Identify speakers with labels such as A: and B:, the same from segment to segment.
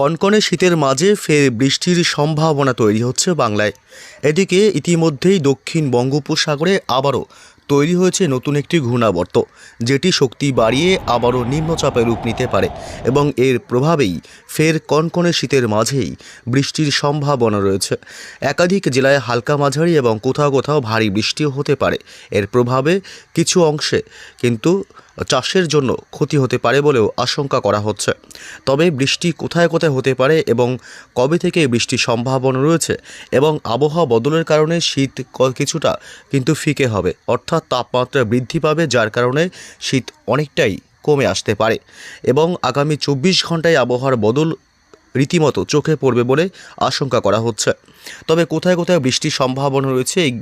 A: কনকনে শীতের মাঝে ফের বৃষ্টির সম্ভাবনা তৈরি হচ্ছে বাংলায়। এদিকে ইতিমধ্যেই দক্ষিণ বঙ্গোপসাগরে আবারও তৈরি হয়েছে নতুন একটি ঘূর্ণাবর্ত, যেটি শক্তি বাড়িয়ে আবারও নিম্নচাপে রূপ নিতে পারে এবং এর প্রভাবেই ফের কনকনে শীতের মাঝেই বৃষ্টির সম্ভাবনা রয়েছে। একাধিক জেলায় হালকা মাঝারি এবং কোথাও কোথাও ভারী বৃষ্টিও হতে পারে। এর প্রভাবে কিছু অংশে কিন্তু চাষের জন্য ক্ষতি হতে পারে বলেও আশঙ্কা করা হচ্ছে। তবে বৃষ্টি কোথায় কোথায় হতে পারে এবং কবে থেকে বৃষ্টির সম্ভাবনা রয়েছে এবং আবহাওয়া বদলের কারণে শীত কিছুটা কিন্তু ফিকে হবে, অর্থাৎ তাপমাত্রা বৃদ্ধি পাবে, যার কারণে শীত অনেকটাই কমে আসতে পারে। এবং আগামী চব্বিশ ঘন্টায় আবহাওয়ার বদল রীতিমতো চোখে পড়বে বলে আশঙ্কা করা হচ্ছে। তবে কোথায় কোথায় বৃষ্টির সম্ভাবনা রয়েছে, এই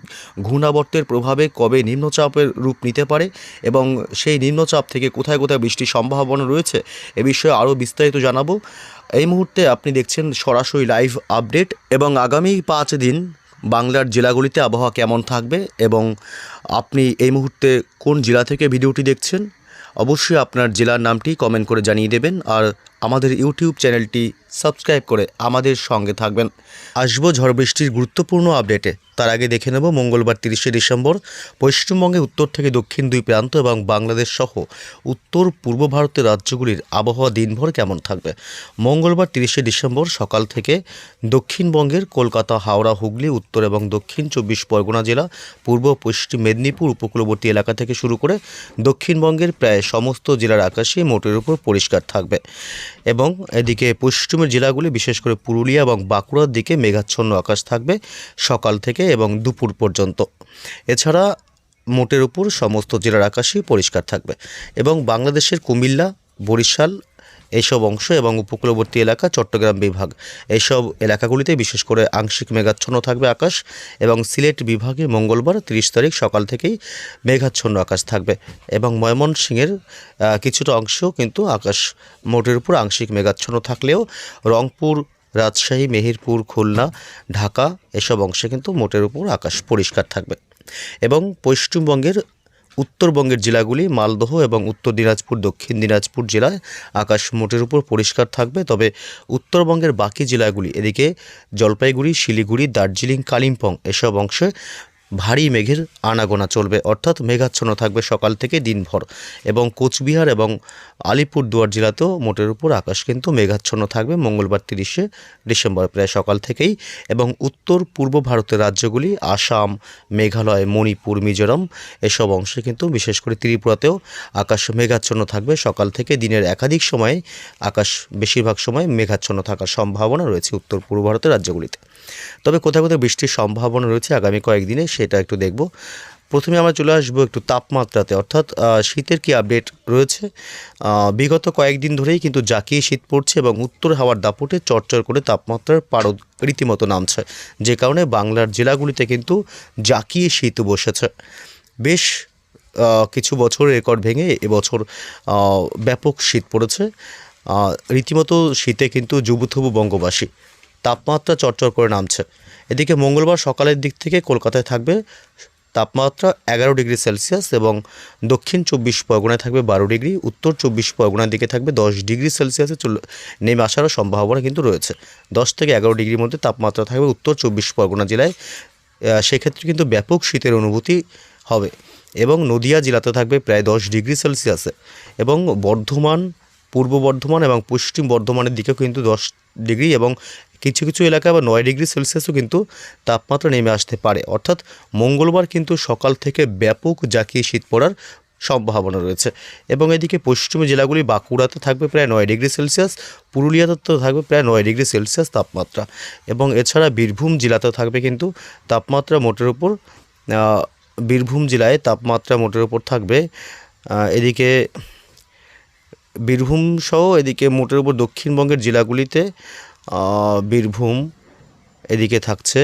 A: ঘূর্ণাবর্তের প্রভাবে কবে নিম্নচাপের রূপ নিতে পারে এবং সেই নিম্নচাপ থেকে কোথায় কোথায় বৃষ্টির সম্ভাবনা রয়েছে, এ বিষয়ে আরও বিস্তারিত জানাব। এই মুহূর্তে আপনি দেখছেন সরাসরি লাইভ আপডেট এবং আগামী পাঁচ দিন বাংলার জেলাগুলিতে আবহাওয়া কেমন থাকবে এবং আপনি এই মুহূর্তে কোন জেলা থেকে ভিডিওটি দেখছেন অবশ্যই আপনার জেলার নামটি কমেন্ট করে জানিয়ে দেবেন আর আমাদের ইউটিউব চ্যানেলটি সাবস্ক্রাইব করে আমাদের সঙ্গে থাকবেন। আসব ঝড় বৃষ্টির গুরুত্বপূর্ণ আপডেটে তার আগে দেখে নেব, মঙ্গলবার তিরিশে ডিসেম্বর পশ্চিমবঙ্গে উত্তর থেকে দক্ষিণ দুই প্রান্ত এবং বাংলাদেশ সহ উত্তর পূর্ব ভারতের রাজ্যগুলির আবহাওয়া দিনভর কেমন থাকবে? মঙ্গলবার তিরিশে ডিসেম্বর সকাল থেকে দক্ষিণবঙ্গের কলকাতা, হাওড়া, হুগলি, উত্তর এবং দক্ষিণ চব্বিশ পরগনা জেলা, পূর্ব, পশ্চিম মেদিনীপুর, উপকূলবর্তী এলাকা থেকে শুরু করে দক্ষিণবঙ্গের প্রায় সমস্ত জেলার আকাশে মোটের উপর পরিষ্কার থাকবে এবং এদিকে পশ্চিমের জেলাগুলি, বিশেষ করে পুরুলিয়া এবং বাঁকুড়ার দিকে মেঘাচ্ছন্ন আকাশ থাকবে। সকাল থেকে এবং দুপুর পর্যন্ত। এছাড়া মোটের উপর সমস্ত জেলার আকাশই পরিষ্কার থাকবে এবং বাংলাদেশের কুমিল্লা, বরিশাল এইসব অংশ এবং উপকূলবর্তী এলাকা, চট্টগ্রাম বিভাগ এইসব এলাকাগুলিতে বিশেষ করে আংশিক মেঘাচ্ছন্ন থাকবে আকাশ এবং সিলেট বিভাগে মঙ্গলবার তিরিশ তারিখ সকাল থেকেই মেঘাচ্ছন্ন আকাশ থাকবে এবং ময়মনসিংহের কিছুটা অংশ কিন্তু আকাশ মোটের উপর আংশিক মেঘাচ্ছন্ন থাকলেও রংপুর রাজশাহী, মেহেরপুর, খুলনা, ঢাকা এসব অংশে কিন্তু মোটের উপর আকাশ পরিষ্কার থাকবে। এবং পশ্চিমবঙ্গের উত্তরবঙ্গের জেলাগুলি মালদহ এবং উত্তর দিনাজপুর, দক্ষিণ দিনাজপুর জেলায় আকাশ মোটের উপর পরিষ্কার থাকবে। তবে উত্তরবঙ্গের বাকি জেলাগুলি, এদিকে জলপাইগুড়ি, শিলিগুড়ি, দার্জিলিং, কালিম্পং এসব অংশে ভারী মেঘের আনাগোনা চলবে। অর্থাৎ মেঘাচ্ছন্ন থাকবে সকাল থেকে দিনভর। এবং কোচবিহার এবং আলিপুরদুয়ার জেলাতেও মোটের উপর আকাশ কিন্তু মেঘাচ্ছন্ন থাকবে মঙ্গলবার তিরিশে ডিসেম্বর প্রায় সকাল থেকেই। এবং উত্তর পূর্ব ভারতের রাজ্যগুলি আসাম, মেঘালয়, মণিপুর, মিজোরাম এসব অংশে কিন্তু বিশেষ করে ত্রিপুরাতেও আকাশ মেঘাচ্ছন্ন থাকবে। সকাল থেকে দিনের একাধিক সময়ে আকাশ বেশিরভাগ সময় মেঘাচ্ছন্ন থাকার সম্ভাবনা রয়েছে উত্তর পূর্ব ভারতের রাজ্যগুলিতে। তবে কোথাও কোথাও বৃষ্টির সম্ভাবনা রয়েছে আগামী কয়েকদিনে সেটা একটু দেখব। প্রথমে আমরা চলে আসব একটু তাপমাত্রাতে, অর্থাৎ শীতের কি আপডেট রয়েছে? বিগত কয়েকদিন ধরেই কিন্তু জাকিয়ে শীত পড়ছে এবং উত্তর হাওয়ার দাপটে চরচর করে তাপমাত্রার পারদ রীতিমতো নামছে, যে কারণে বাংলার জেলাগুলিতে কিন্তু জাকিয়ে শীত বসেছে। বেশ কিছু বছর রেকর্ড ভেঙে এবছর ব্যাপক শীত পড়েছে। রীতিমতো শীতে কিন্তু জুবুথুবু বঙ্গবাসী তাপমাত্রা চরচর করে নামছে। এদিকে মঙ্গলবার সকালের দিক থেকে কলকাতায় থাকবে তাপমাত্রা এগারো ডিগ্রি সেলসিয়াস এবং দক্ষিণ চব্বিশ পরগনায় থাকবে বারো ডিগ্রি, উত্তর চব্বিশ পরগনার দিকে থাকবে দশ ডিগ্রি সেলসিয়াসে চল, নেমে আসারও সম্ভাবনা কিন্তু রয়েছে। দশ থেকে এগারো ডিগ্রির মধ্যে তাপমাত্রা থাকবে উত্তর চব্বিশ পরগনা জেলায়। সেক্ষেত্রে কিন্তু ব্যাপক শীতের অনুভূতি হবে এবং নদিয়া জেলাতে থাকবে প্রায় দশ ডিগ্রি সেলসিয়াসে এবং বর্ধমান পূর্ব বর্ধমান এবং পশ্চিম বর্ধমানের দিকেও কিন্তু দশ ডিগ্রি এবং কিছু কিছু এলাকায় বা নয় ডিগ্রি সেলসিয়াসও কিন্তু তাপমাত্রা নেমে আসতে পারে। অর্থাৎ মঙ্গলবার কিন্তু সকাল থেকে ব্যাপক জাকিয়ে শীত পড়ার সম্ভাবনা রয়েছে এবং এদিকে পশ্চিম জেলাগুলি বাঁকুড়াতে থাকবে প্রায় নয় ডিগ্রি সেলসিয়াস পুরুলিয়াতে তো থাকবে প্রায় নয় ডিগ্রি সেলসিয়াস তাপমাত্রা এবং এছাড়া বীরভূম জেলাতেও থাকবে কিন্তু তাপমাত্রা মোটের উপর বীরভূম জেলায় তাপমাত্রা মোটের উপর থাকবে এদিকে বীরভূম সহ এদিকে মোটের উপর দক্ষিণবঙ্গের জেলাগুলিতে বীরভূম এদিকে থাকছে।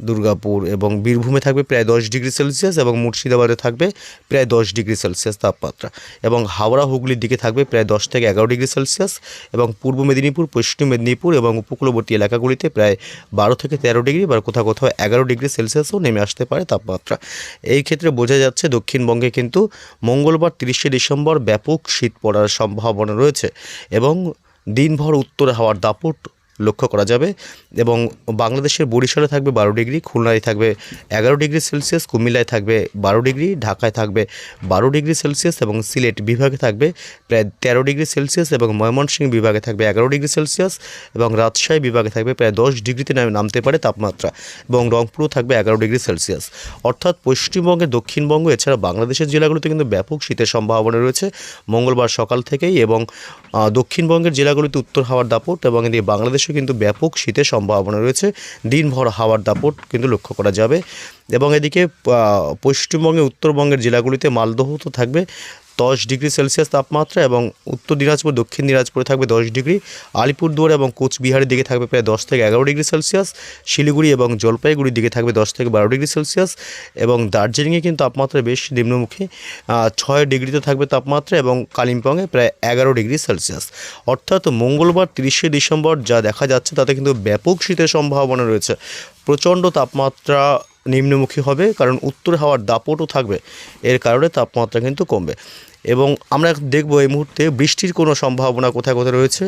A: দুর্গাপুর এবং বীরভূমে থাকবে প্রায় দশ ডিগ্রি সেলসিয়াস এবং মুর্শিদাবাদে থাকবে প্রায় দশ ডিগ্রি সেলসিয়াস তাপমাত্রা এবং হাওড়া হুগলির দিকে থাকবে প্রায় দশ থেকে এগারো ডিগ্রি সেলসিয়াস এবং পূর্ব মেদিনীপুর, পশ্চিম মেদিনীপুর এবং উপকূলবর্তী এলাকাগুলিতে প্রায় বারো থেকে তেরো ডিগ্রি বা কোথাও কোথাও এগারো ডিগ্রি সেলসিয়াসও নেমে আসতে পারে তাপমাত্রা। এই ক্ষেত্রে বোঝা যাচ্ছে দক্ষিণবঙ্গে কিন্তু মঙ্গলবার তিরিশে ডিসেম্বর ব্যাপক শীত পড়ার সম্ভাবনা রয়েছে এবং দিনভর উত্তরে হাওয়ার দাপট লক্ষ্য করা যাবে এবং বাংলাদেশের বরিশালে থাকবে বারো ডিগ্রি, খুলনায় থাকবে এগারো ডিগ্রি সেলসিয়াস, কুমিল্লায় থাকবে বারো ডিগ্রি, ঢাকায় থাকবে বারো ডিগ্রি সেলসিয়াস এবং সিলেট বিভাগে থাকবে প্রায় তেরো ডিগ্রি সেলসিয়াস এবং ময়মনসিংহ বিভাগে থাকবে এগারো ডিগ্রি সেলসিয়াস এবং রাজশাহী বিভাগে থাকবে প্রায় দশ ডিগ্রিতে নাম- নামতে পারে তাপমাত্রা এবং রংপুরও থাকবে এগারো ডিগ্রি সেলসিয়াস। অর্থাৎ পশ্চিমবঙ্গে, দক্ষিণবঙ্গ, এছাড়া বাংলাদেশের জেলাগুলোতে কিন্তু ব্যাপক শীতের সম্ভাবনা রয়েছে। মঙ্গলবার সকাল থেকেই এবং দক্ষিণবঙ্গের জেলাগুলিতে উত্তর হাওয়ার দাপট এবং এদিকে বাংলাদেশে কিন্তু ব্যাপক শীতের সম্ভাবনা রয়েছে। দিনভর হাওয়ার দাপট কিন্তু লক্ষ্য করা যাবে। এবং এদিকে পশ্চিমবঙ্গে, উত্তরবঙ্গের জেলাগুলিতে মালদহ তো থাকবে। দশ ডিগ্রি সেলসিয়াস তাপমাত্রা এবং উত্তর দিনাজপুর, দক্ষিণ দিনাজপুরে থাকবে দশ ডিগ্রি, আলিপুরদুয়ার এবং কোচবিহারের দিকে থাকবে প্রায় দশ থেকে এগারো ডিগ্রি সেলসিয়াস, শিলিগুড়ি এবং জলপাইগুড়ির দিকে থাকবে দশ থেকে বারো ডিগ্রি সেলসিয়াস এবং দার্জিলিংয়ে কিন্তু তাপমাত্রা বেশ নিম্নমুখী ছয় ডিগ্রিতে থাকবে তাপমাত্রা এবং কালিম্পংয়ে প্রায় এগারো ডিগ্রি সেলসিয়াস। অর্থাৎ মঙ্গলবার তিরিশে ডিসেম্বর যা দেখা যাচ্ছে তাতে কিন্তু ব্যাপক শীতের সম্ভাবনা রয়েছে। প্রচণ্ড তাপমাত্রা নিম্নমুখী হবে কারণ উত্তর হাওয়ার দাপটও থাকবে, এর কারণে তাপমাত্রা কিন্তু কমবে। এবং আমরা দেখব এই মুহূর্তে বৃষ্টির কোনো সম্ভাবনা কোথায় কোথায় রয়েছে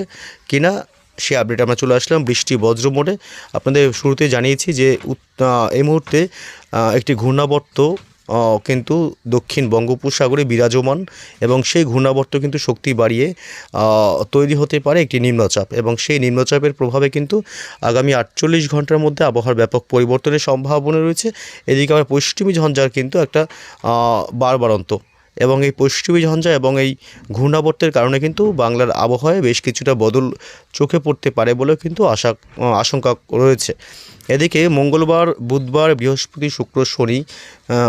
A: কিনা, সে আপডেট আমরা চলে আসলাম বৃষ্টি বজ্র মোডে। আপনাদের শুরুতে জানিয়েছি যে এই মুহূর্তে একটি ঘূর্ণাবর্ত কিন্তু দক্ষিণ বঙ্গোপসাগরে বিরাজমান এবং সেই ঘূর্ণাবর্ত কিন্তু শক্তি বাড়িয়ে তৈরি হতে পারে একটি নিম্নচাপ এবং সেই নিম্নচাপের প্রভাবে কিন্তু আগামী আটচল্লিশ ঘণ্টার মধ্যে আবহাওয়ার ব্যাপক পরিবর্তনের সম্ভাবনা রয়েছে। এদিকে আবার পশ্চিমী ঝঞ্ঝার কিন্তু একটা বারবারন্ত এবং এই পশ্চিমী ঝঞ্ঝা এবং এই ঘূর্ণাবর্তের কারণে কিন্তু বাংলার আবহাওয়ায় বেশ কিছুটা বদল চোখে পড়তে পারে বলেও কিন্তু আশা আশঙ্কা রয়েছে। এদিকে মঙ্গলবার, বুধবার, বৃহস্পতি, শুক্র, শনি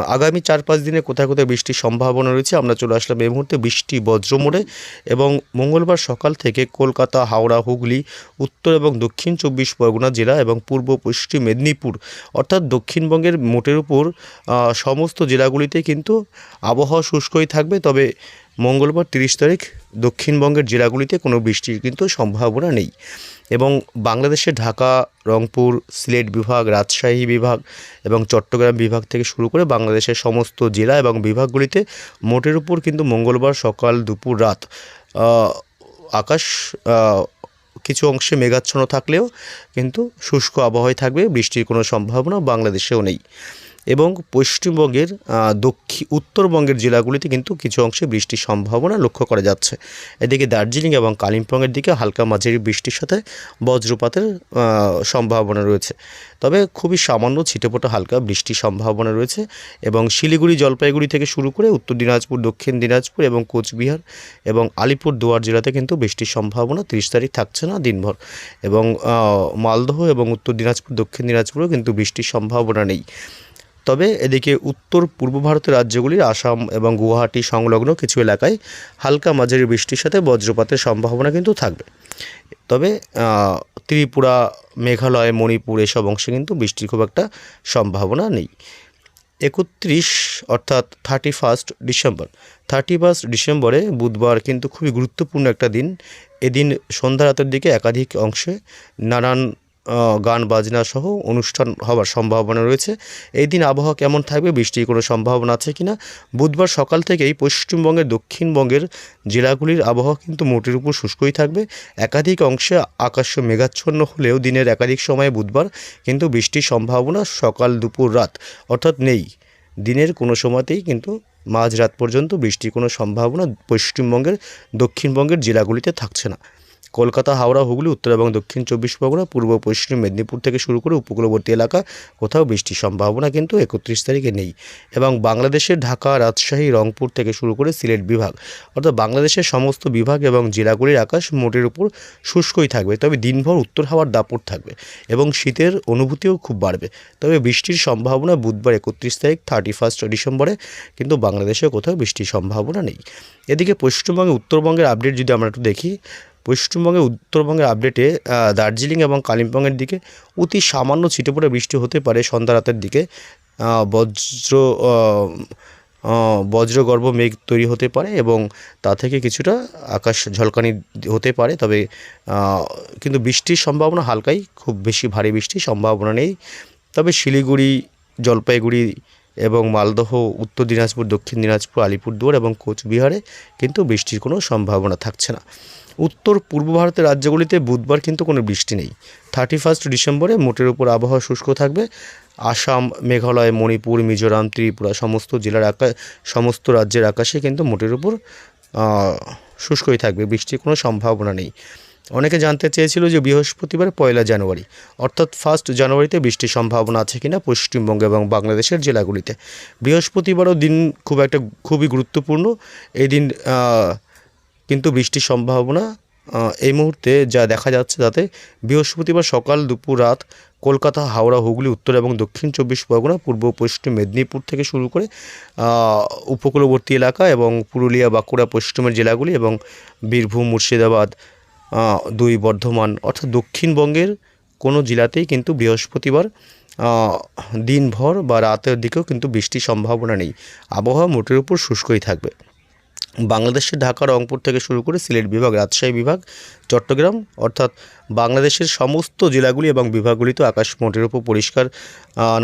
A: আগামী চার পাঁচ দিনে কোথায় কোথায় বৃষ্টির সম্ভাবনা রয়েছে আমরা চলে আসলাম এই মুহূর্তে বৃষ্টি বজ্রমোড়ে এবং মঙ্গলবার সকাল থেকে কলকাতা, হাওড়া, হুগলি, উত্তর এবং দক্ষিণ চব্বিশ পরগনা জেলা এবং পূর্ব পশ্চিম মেদিনীপুর অর্থাৎ দক্ষিণবঙ্গের মোটের উপর সমস্ত জেলাগুলিতে কিন্তু আবহাওয়া শুষ্কই থাকবে। তবে মঙ্গলবার তিরিশ তারিখ দক্ষিণবঙ্গের জেলাগুলিতে কোনো বৃষ্টির কিন্তু সম্ভাবনা নেই এবং বাংলাদেশের ঢাকা, রংপুর, সিলেট বিভাগ, রাজশাহী বিভাগ এবং চট্টগ্রাম বিভাগ থেকে শুরু করে বাংলাদেশের সমস্ত জেলা এবং বিভাগগুলিতে মোটের উপর কিন্তু মঙ্গলবার সকাল দুপুর রাত আকাশ কিছু অংশে মেঘাচ্ছন্ন থাকলেও কিন্তু শুষ্ক আবহাওয়ায় থাকবে, বৃষ্টির কোনো সম্ভাবনা বাংলাদেশেও নেই। এবং পশ্চিমবঙ্গের দক্ষিণ উত্তরবঙ্গের জেলাগুলিতে কিন্তু কিছু অংশে বৃষ্টির সম্ভাবনা লক্ষ্য করা যাচ্ছে। এদিকে দার্জিলিং এবং কালিম্পংয়ের দিকে হালকা মাঝারি বৃষ্টির সাথে বজ্রপাতের সম্ভাবনা রয়েছে। তবে খুবই সামান্য ছিটেফোঁটা হালকা বৃষ্টির সম্ভাবনা রয়েছে এবং শিলিগুড়ি জলপাইগুড়ি থেকে শুরু করে উত্তর দিনাজপুর, দক্ষিণ দিনাজপুর এবং কোচবিহার এবং আলিপুর দুয়ার জেলাতে কিন্তু বৃষ্টির সম্ভাবনা তিরিশ তারিখ থাকছে না দিনভর এবং মালদহ এবং উত্তর দিনাজপুর, দক্ষিণ দিনাজপুরেও কিন্তু বৃষ্টির সম্ভাবনা নেই। তবে এদিকে উত্তর পূর্ব ভারতের রাজ্যগুলির আসাম এবং গুয়াহাটি সংলগ্ন কিছু এলাকায় হালকা মাঝারি বৃষ্টির সাথে বজ্রপাতের সম্ভাবনা কিন্তু থাকবে। তবে ত্রিপুরা, মেঘালয়, মণিপুর এসব অংশে কিন্তু বৃষ্টির খুব একটা সম্ভাবনা নেই। একত্রিশ অর্থাৎ thirty first December. Thirty first ডিসেম্বরে বুধবার কিন্তু খুবই গুরুত্বপূর্ণ একটা দিন। এদিন সন্ধ্যা রাতের দিকে একাধিক অংশে নানান গান, বাজনা সহ অনুষ্ঠান হওয়ার সম্ভাবনা রয়েছে। এই দিন আবহাওয়া কেমন থাকবে? বৃষ্টির কোনো সম্ভাবনা আছে কিনা? বুধবার সকাল থেকেই পশ্চিমবঙ্গের, দক্ষিণবঙ্গের জেলাগুলির আবহাওয়া কিন্তু মোটের উপর শুষ্কই থাকবে। একাধিক অংশে আকাশ মেঘাচ্ছন্ন হলেও দিনের একাধিক সময়ে বুধবার কিন্তু বৃষ্টির সম্ভাবনা সকাল দুপুর রাত অর্থাৎ নেই। দিনের কোনো সময়তেই কিন্তু মাঝরাত পর্যন্ত বৃষ্টির কোনো সম্ভাবনা পশ্চিমবঙ্গের, দক্ষিণবঙ্গের জেলাগুলিতে থাকছে না। কলকাতা, হাওড়া, হুগলি, উত্তর এবং দক্ষিণ চব্বিশ পরগনা, পূর্ব, পশ্চিম মেদিনীপুর থেকে শুরু করে উপকূলবর্তী এলাকা কোথাও বৃষ্টির সম্ভাবনা কিন্তু একত্রিশ তারিখে নেই এবং বাংলাদেশের ঢাকা, রাজশাহী, রংপুর থেকে শুরু করে সিলেট বিভাগ, অর্থাৎ বাংলাদেশের সমস্ত বিভাগ এবং জেলাগুলির আকাশ মোটের উপর শুষ্কই থাকবে। তবে দিনভর উত্তর হাওয়ার দাপট থাকবে এবং শীতের অনুভূতিও খুব বাড়বে। তবে বৃষ্টির সম্ভাবনা বুধবার একত্রিশ তারিখ থার্টি ফার্স্ট ডিসেম্বরে, কিন্তু বাংলাদেশে কোথাও বৃষ্টির সম্ভাবনা নেই। এদিকে পশ্চিমবঙ্গে, উত্তরবঙ্গের আপডেট যদি আমরা একটু দেখি পশ্চিমবঙ্গের, উত্তরবঙ্গের আপডেটে দার্জিলিং এবং কালিম্পংয়ের দিকে অতি সামান্য ছিটেপড়ে বৃষ্টি হতে পারে সন্ধ্যা রাতের দিকে। বজ্র বজ্রগর্ভ মেঘ তৈরি হতে পারে এবং তা থেকে কিছুটা আকাশ ঝলকানি হতে পারে, তবে কিন্তু বৃষ্টির সম্ভাবনা হালকাই, খুব বেশি ভারী বৃষ্টির সম্ভাবনা নেই। তবে শিলিগুড়ি, জলপাইগুড়ি এবং মালদহ, উত্তর দিনাজপুর, দক্ষিণ দিনাজপুর, আলিপুরদুয়ার এবং কোচবিহারে কিন্তু বৃষ্টির কোনো সম্ভাবনা থাকছে না। উত্তর পূর্ব ভারতের রাজ্যগুলিতে বুধবার কিন্তু কোনো বৃষ্টি নেই। থার্টি ফার্স্ট ডিসেম্বরে মোটের উপর আবহাওয়া শুষ্ক থাকবে। আসাম, মেঘালয়, মণিপুর, মিজোরাম, ত্রিপুরা সমস্ত জেলার আকাশ সমস্ত রাজ্যের আকাশে কিন্তু মোটের উপর শুষ্কই থাকবে। বৃষ্টির কোনো সম্ভাবনা নেই। অনেকে জানতে চেয়েছিল যে বৃহস্পতিবার পয়লা জানুয়ারি, অর্থাৎ ফার্স্ট জানুয়ারিতে বৃষ্টির সম্ভাবনা আছে কিনা পশ্চিমবঙ্গ এবং বাংলাদেশের জেলাগুলিতে। বৃহস্পতিবারও দিন খুব একটা, খুবই গুরুত্বপূর্ণ। এই দিন কিন্তু বৃষ্টির সম্ভাবনা এই মুহূর্তে যা দেখা যাচ্ছে তাতে বৃহস্পতিবার সকাল দুপুর রাত কলকাতা, হাওড়া, হুগলি, উত্তর এবং দক্ষিণ চব্বিশ পরগনা, পূর্ব পশ্চিম মেদিনীপুর থেকে শুরু করে উপকূলবর্তী এলাকা এবং পুরুলিয়া, বাঁকুড়া, পশ্চিমের জেলাগুলি এবং বীরভূম, মুর্শিদাবাদ দুই বর্ধমান অর্থাৎ দক্ষিণবঙ্গের কোনো জেলাতেই কিন্তু বৃহস্পতিবার দিনভর বা রাতের দিকেও কিন্তু বৃষ্টির সম্ভাবনা নেই। আবহাওয়া মোটের উপর শুষ্কই থাকবে। বাংলাদেশের ঢাকা, রংপুর থেকে শুরু করে সিলেট বিভাগ, রাজশাহী বিভাগ, চট্টগ্রাম, অর্থাৎ বাংলাদেশের সমস্ত জেলাগুলি এবং বিভাগগুলিতে আকাশ মোটের উপর পরিষ্কার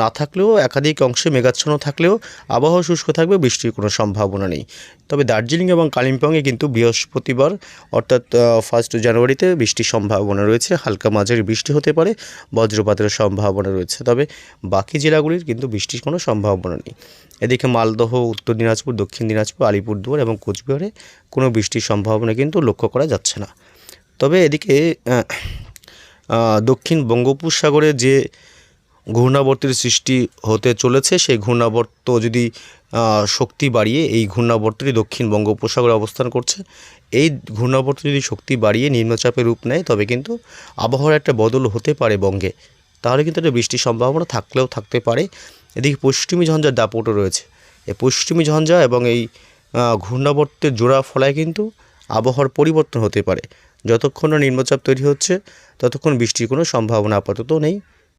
A: না থাকলেও একাধিক অংশে মেঘাচ্ছন্ন থাকলেও আবহাওয়া শুষ্ক থাকবে, বৃষ্টির কোনো সম্ভাবনা নেই। তবে দার্জিলিং এবং কালিম্পংয়ে কিন্তু বৃহস্পতিবার, অর্থাৎ ফার্স্ট জানুয়ারিতে বৃষ্টির সম্ভাবনা রয়েছে। হালকা মাঝারি বৃষ্টি হতে পারে বজ্রপাতের সম্ভাবনা রয়েছে। তবে বাকি জেলাগুলির কিন্তু বৃষ্টির কোনো সম্ভাবনা নেই। এদিকে মালদহ, উত্তর দিনাজপুর, দক্ষিণ দিনাজপুর, আলিপুরদুয়ার এবং কোচবিহারে কোনো বৃষ্টির সম্ভাবনা কিন্তু লক্ষ্য করা যাচ্ছে না। তবে এদিকে দক্ষিণ বঙ্গোপসাগরে যে ঘূর্ণাবর্তের সৃষ্টি হতে চলেছে। সেই ঘূর্ণাবর্ত যদি শক্তি বাড়িয়ে এই ঘূর্ণাবর্তটি দক্ষিণ বঙ্গোপসাগরে অবস্থান করছে, এই ঘূর্ণাবর্ত যদি শক্তি বাড়িয়ে নিম্নচাপের রূপ নেয়, তবে কিন্তু আবহাওয়ার একটা বদল হতে পারে বঙ্গে। তাহলে কিন্তু একটা বৃষ্টির সম্ভাবনা থাকলেও থাকতে পারে। এদিকে পশ্চিমী ঝঞ্ঝার দাপটও রয়েছে। এই পশ্চিমী ঝঞ্ঝা এবং এই ঘূর্ণাবর্তের জোড়া ফলায় কিন্তু আবহাওয়ার পরিবর্তন হতে পারে। যতক্ষণ নিম্নচাপ তৈরি হচ্ছে, ততক্ষণ বৃষ্টির কোনো সম্ভাবনা আপাতত নেই।